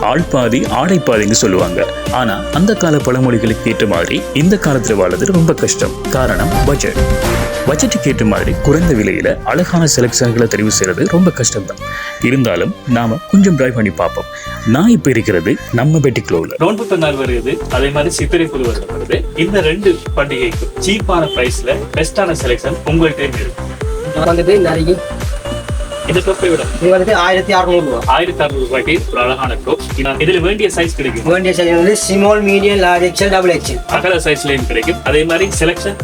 ஆள் பாதி ஆடை பாதின்னு சொல்லுவாங்க. ஆனா அந்த கால பழமொழிகளுக்கு ஏற்ற மாதிரி இந்த காலத்துல வாழறது ரொம்ப கஷ்டம். காரணம் பட்ஜெட் பட்ஜெட்டுக்கு ஏற்ற மாதிரி குறைந்த விலையில அழகான செலெக்ஷன்களை தெரிவு செய்யறது ரொம்ப கஷ்டம்தான். இருந்தாலும் நாம கொஞ்சம் ட்ரை பண்ணி பார்ப்போம். நான் இப்ப இருக்கிறது நம்ம பெட்டிக்ளோவில் நோன்பு பெருநாள் வருது அதே மாதிரி சித்திரை புது வருடம் வருது. இந்த ரெண்டு பண்டிகைக்கும் சீப்பான பிரைஸ்ல பெஸ்டான செலெக்ஷன் உங்கள்கிட்ட இருக்கு. வந்துட்டு நிறைய. இந்த டோப்பை விட இது வந்துட்டு ஆயிரத்தி அறுநூறு ரூபா. ஆயிரத்தி அறுநூறு ரூபாய்க்கு ஒரு அழகான டோப் இதுல வேண்டிய சைஸ் கிடைக்கும்? வேண்டிய சைஸ் வந்து small medium large XL double XL அகல சைஸ்லயும் கிடைக்கும். அதே மாதிரி செலெக்ஷன்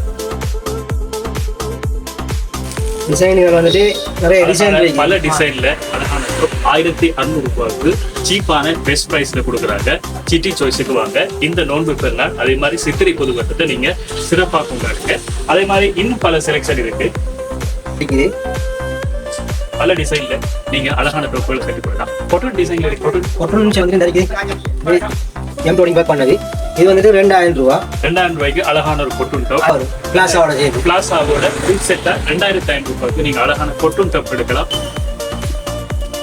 டிசைன்கள் வந்துட்டு நிறைய டிசைன் பல டிசைன்ல அழகான ஆயிரத்தி அறுநூறு ரூபாய்க்கு சீப்பான பெஸ்ட் பிரைஸ்ல கொடுக்குறாங்க. சிட்டி சாய்ஸுக்கு வாங்க. இந்த நோன்பு பெருநாள் அதே மாதிரி சித்திரை பொது வட்டத்தை நீங்க சிறப்பாக கொண்டாடுங்க அதே மாதிரி இன்னும் பல செலெக்ஷன் இருக்கு. பல டிசைன்ல நீங்க அழகான டோப்புகள் கட்டி போடலாம் கொட்டன் டிசைன்ல கொட்டன் கொட்டல் மிஷன் வந்து நிறைய எம்ப்ராய்டிங் பேக் பண்ணது. இது வந்துட்டு ரெண்டாயிரம் ரூபா. ரெண்டாயிரம் ரூபாய்க்கு அழகான ஒரு கொட்டன் டாப் வரும் கிளாஸோட சேர்த்து பிளாசாவோட ஃபுல் செட்டா ரெண்டாயிரத்தி ஐநூறு ரூபாய்க்கு நீங்க அழகான கொட்டன் டாப் எடுக்கலாம்.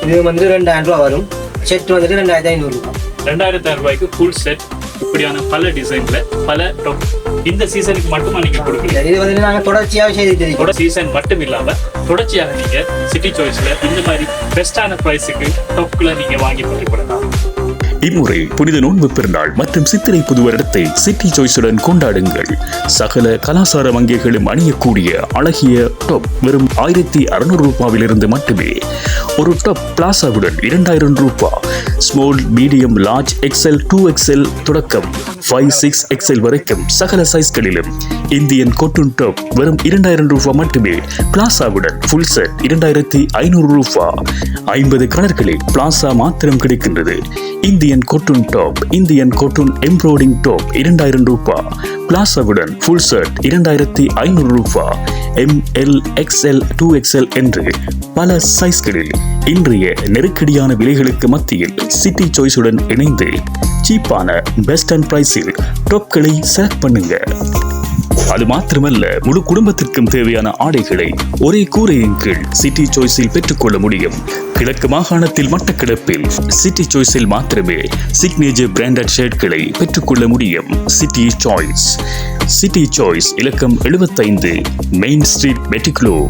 இது வந்துட்டு ரெண்டாயிரம் ரூபா வரும். செட் வந்துட்டு ரெண்டாயிரத்தி ஐநூறு ரூபா. ரெண்டாயிரத்தி ஐநூறு ரூபாய்க்கு ஃபுல் செட் இப்படியான பல டிசைன்ல பல டாப் இந்த சீசனுக்கு மட்டுமா நீங்க கொடுக்குறீங்க? இது வந்துட்டு நாங்கள் தொடர்ச்சியாக இருக்கோம் கூட சீசன் மட்டும் இல்லாம தொடர்ச்சியாக நீங்க சிட்டி சாய்ஸ்ல இந்த மாதிரி பெஸ்டான பிரைஸுக்கு டாப்களை நீங்க வாங்கி போடலாம் இம்முறை புனித நோன்பு பெருநாள் மற்றும் சித்திரை புது வருடத்தை சிட்டி சாய்ஸுடன் கொண்டாடுங்கள். சகல கலாசார வங்கிகளும் அணியக்கூடிய அழகிய டாப் வெறும் ஆயிரத்தி அறுநூறு ரூபாவிலிருந்து மட்டுமே. ஒரு டாப் பிளாசாவுடன் இரண்டாயிரம் ரூபாய் small medium large XL two XL தொடக்கம். ஃபைவ் சிக்ஸ் எக்ஸ்எல் வரைக்கும் சகல சைஸ்களிலும் இந்தியன் கொட்டுன் டாப் வெறும் இரண்டாயிரம் ரூபாய் மட்டுமே. பிளாசாவுடன் ஃபுல் செட் இரண்டாயிரத்தி ஐநூறு ரூபாய் ஐம்பது கலர்களில் பிளாசா மாத்திரம் கிடைக்கின்றது. இந்திய Indian cotton top Indian cotton embroidering top இரண்டாயிரம் ரூபாய் பிளாசாவுடன் ஃபுல் ஷர்ட் இரண்டாயிரத்தி ஐநூறு ரூபாய் M L XL two XL என்று பல சைஸ்களில் இன்றைய நெருக்கடியான விலைகளுக்கு மத்தியில் சிட்டி சாய்ஸுடன் இணைந்து சீப்பான பெஸ்ட் அண்ட் பிரைஸில் டாப்களை செலக்ட் பண்ணுங்க. அது மாத்திரமல்ல முழு குடும்பத்திற்கும் தேவையான ஆடைகளை ஒரே கூரையின் கீழ் சிட்டி சாய்ஸில் பெற்றுக்கொள்ள முடியும். கிழக்கு மாகாணத்தில் மட்டக்கிடப்பில் சிட்டி சாய்ஸில் மாத்திரமே சிக்னேச்சர் பிராண்டட் ஷர்ட்களை பெற்றுக்கொள்ள முடியும். சிட்டி சாய்ஸ் சிட்டி சாய்ஸ் இலக்கம் எழுபத்தைந்து மெயின் ஸ்ட்ரீட் மெட்டிக்லோ